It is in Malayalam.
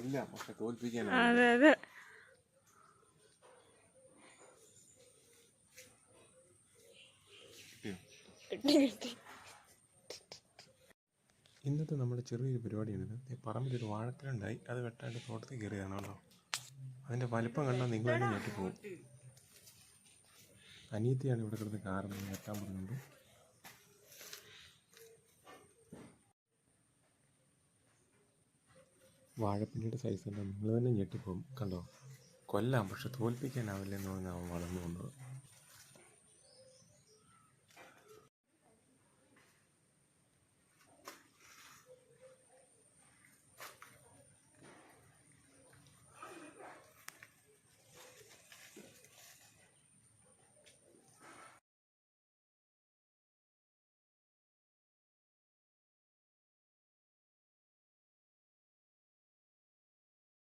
കൊല്ലാം. പക്ഷെ തോൽപ്പിക്കാനാണ് അതെ അതെ. ഇന്നത്തെ നമ്മുടെ ചെറിയൊരു പരിപാടിയാണിത് പറമ്പിലൊരു വാഴത്തിലുണ്ടായി അത് വെട്ടാണ്ട് തോട്ടത്തിൽ കയറിയതാണ് കേട്ടോ. അതിന്റെ വലിപ്പം കണ്ടാൽ നിങ്ങൾ തന്നെ ഞെട്ടിപ്പോകും അനിയത്തിയാണ് ഇവിടെ കിടന്ന് കാരണം വെട്ടാൻ പറഞ്ഞുകൊണ്ട് വാഴപ്പിണ്ടിയുടെ സൈസ് കണ്ടാൽ നിങ്ങൾ തന്നെ ഞെട്ടിപ്പോകും കണ്ടോ? കൊല്ലാം പക്ഷെ തോൽപ്പിക്കാനാവില്ല എന്ന് പറഞ്ഞാൽ അവൻ വളർന്നു കൊണ്ടത്